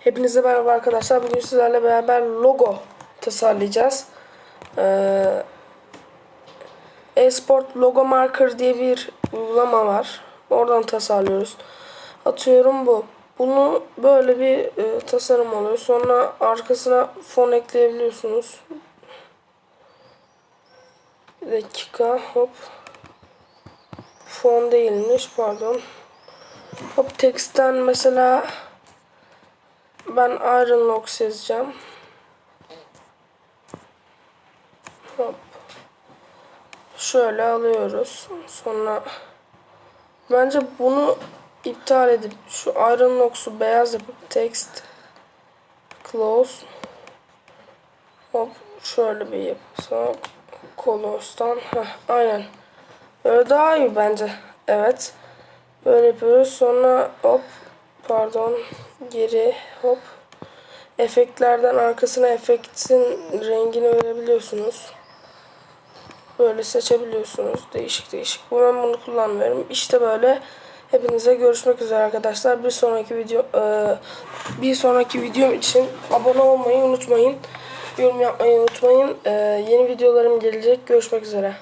Hepinize merhaba arkadaşlar. Bugün sizlerle beraber logo tasarlayacağız. Ee, Esport Logo Marker diye bir uygulama var. Oradan tasarlıyoruz. Atıyorum bu. Bunu böyle bir e, tasarım oluyor. Sonra arkasına fon ekleyebiliyorsunuz. Bir dakika hop. Fon değilmiş pardon. Hop text'ten mesela ben Iron Locks yazacağım. Hop. Şöyle alıyoruz. Sonra bence bunu iptal edip şu Iron Locks'u beyaz yapıp text close hop şöyle bir yapsak Colos'tan heh, aynen böyle daha iyi bence evet böyle yapıyoruz sonra hop pardon geri hop efektlerden arkasına efektin rengini verebiliyorsunuz. Böyle seçebiliyorsunuz. Değişik değişik. Ben bunu kullanmıyorum. İşte böyle. Hepinize görüşmek üzere arkadaşlar. Bir sonraki video e, bir sonraki videom için abone olmayı unutmayın. Yorum yapmayı unutmayın. E, yeni videolarım gelecek. Görüşmek üzere.